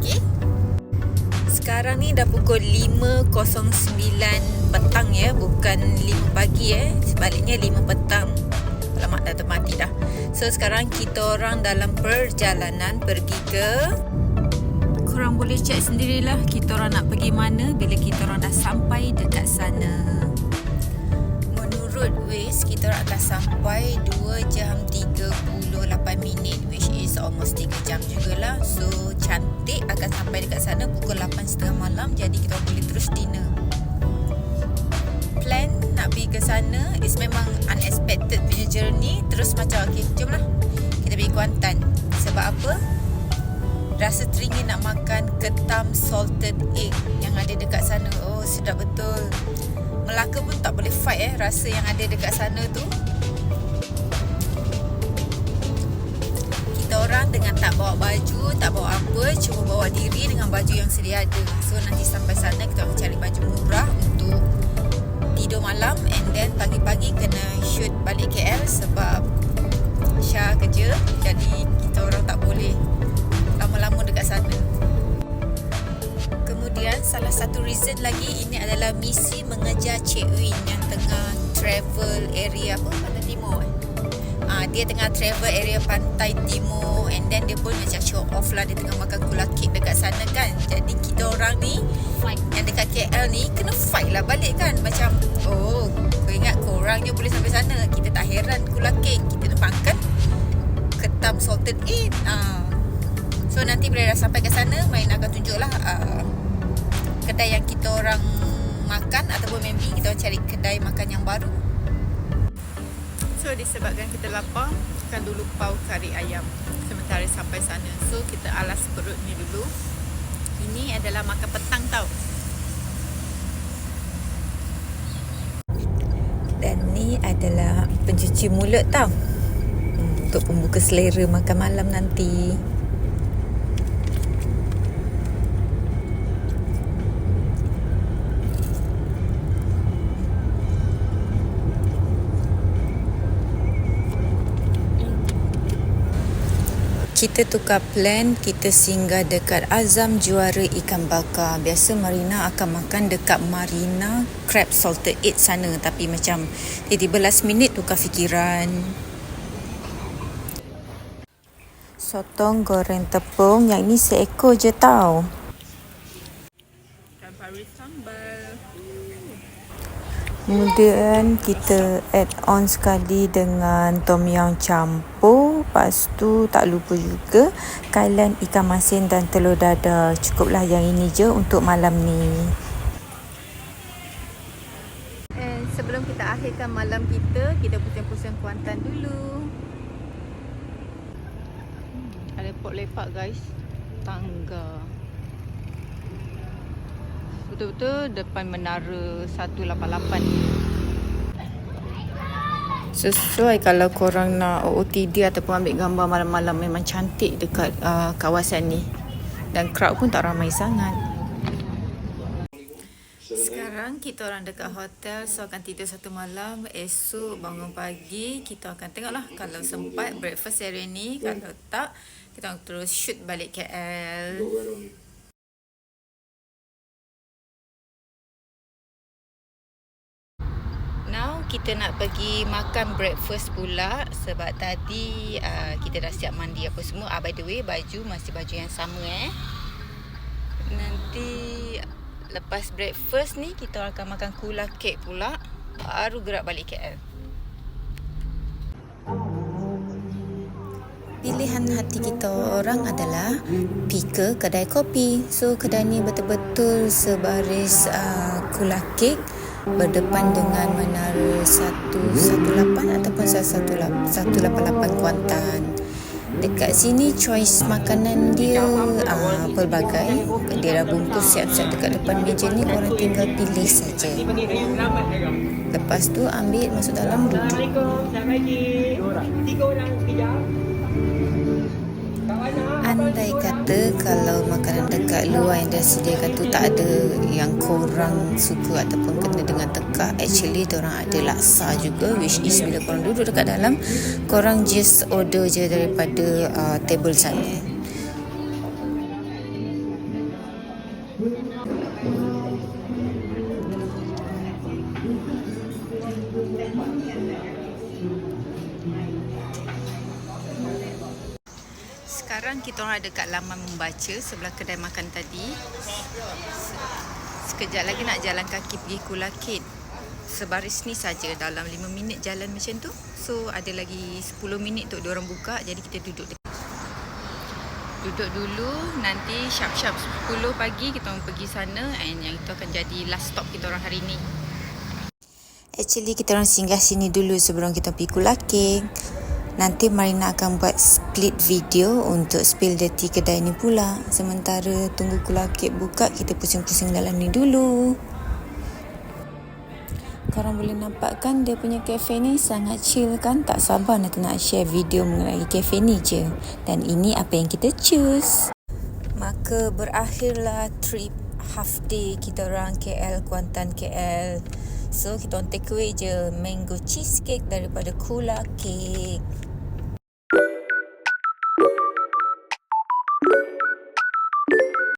Okay sekarang ni dah pukul 5.09 petang ya. Bukan 5 pagi eh. Sebaliknya 5 petang. Alamak dah termati dah. So sekarang kita orang dalam perjalanan pergi ke Korang boleh cek sendirilah kita orang nak pergi mana bila kita orang dah sampai dekat sana. Menurut Waze kita orang akan sampai 2 jam 38 minit which is almost 3 jam jugalah. So cantik akan sampai dekat sana pukul 8.30 malam jadi kita boleh terus dinner. Plan nak pergi ke sana is memang unexpected punya journey. Terus macam okay jom lah kita pergi Kuantan. Sebab apa? Rasa teringin nak makan ketam salted egg yang ada dekat sana. Oh sedap betul. Melaka pun tak boleh fight eh rasa yang ada dekat sana tu. Kita orang dengan tak bawa baju baju yang sedia ada. So nanti sampai sana kita akan cari baju murah untuk tidur malam and then pagi-pagi kena shoot balik KL sebab Syah kerja. Jadi kita orang tak boleh lama-lama dekat sana. Kemudian salah satu reason lagi ini adalah misi mengejar Cik Win yang tengah travel area apa? Ah, dia tengah travel area Pantai Timur and then dia pun macam show off lah dia tengah makan gula cake dekat sana kan. Jadi kita orang ni fight. yang dekat KL ni kena fight lah balik kan. Macam oh kau ingat korang je boleh sampai sana. Kita tak heran gula cake. Kita nak makan ketam salted egg. Ah. so nanti bila dah sampai ke sana main akan tunjuk lah uh, kedai yang kita orang makan ataupun maybe kita cari kedai makan yang baru So disebabkan kita lapar Makan dulu pau kari ayam Sementara sampai sana. So kita alas perut ni dulu. Ini adalah makan petang tau. Dan ni adalah pencuci mulut tau. Untuk pembuka selera makan malam nanti kita tukar plan kita singgah dekat Azam Juara Ikan Bakar. Biasa Marina akan makan dekat Marina Crab Salted Egg sana tapi macam tiba-tiba last minute tukar fikiran. Sotong goreng tepung yang ini seekor je tau. Kemudian kita add on sekali dengan tom yum campur. Lepas tu tak lupa juga kailan ikan masin dan telur dadar. Cukuplah yang ini je untuk malam ni. And sebelum kita akhirkan malam kita, kita pusing-pusing Kuantan dulu. Hmm, ada pot lepak guys. Tangga betul-betul depan menara 188 sesuai kalau korang nak OOTD ataupun ambil gambar malam-malam memang cantik dekat uh, kawasan ni. Dan crowd pun tak ramai sangat. Sekarang kita orang dekat hotel so akan tidur satu malam. Esok bangun pagi kita akan tengoklah. Kalau sempat breakfast hari ni. Kalau tak kita akan terus shoot balik KL kita nak pergi makan breakfast pula sebab tadi uh, kita dah siap mandi apa semua. Ah by the way baju masih baju yang sama eh. Nanti lepas breakfast ni kita akan makan kula kek pula baru gerak balik KL. Pilihan hati kita orang adalah ke kedai kopi. So kedai ni betul-betul sebaris uh, kula kek berdepan dengan menara 118 ataupun 188 Kuantan. Dekat sini choice makanan dia uh, pelbagai. Dia dah bungkus siap-siap dekat depan meja ni orang tinggal pilih saja. Lepas tu ambil masuk dalam duduk. Andai kata kalau makanan dekat luar yang dah sediakan tu tak ada yang korang suka ataupun kena dengan tekak. Actually orang ada laksa juga which is bila korang duduk dekat dalam korang just order je daripada uh, table sana Sekarang kita orang ada kat laman membaca sebelah kedai makan tadi. Sekejap lagi nak jalan kaki pergi Kulakit. Sebaris ni saja dalam 5 minit jalan macam tu. So ada lagi 10 minit untuk diorang buka jadi kita duduk dekat Duduk dulu nanti sharp-sharp 10 pagi kita orang pergi sana and yang itu akan jadi last stop kita orang hari ni. Actually kita orang singgah sini dulu sebelum kita pergi Kulakit. Nanti Marina akan buat split video untuk spill the tea kedai ni pula. Sementara tunggu kulakit buka, kita pusing-pusing dalam ni dulu. Korang boleh nampak kan dia punya cafe ni sangat chill kan? Tak sabar nak nak share video mengenai cafe ni je. Dan ini apa yang kita choose. Maka berakhirlah trip half day kita orang KL, Kuantan KL. So kita orang take away je mango cheesecake daripada Kula Cake.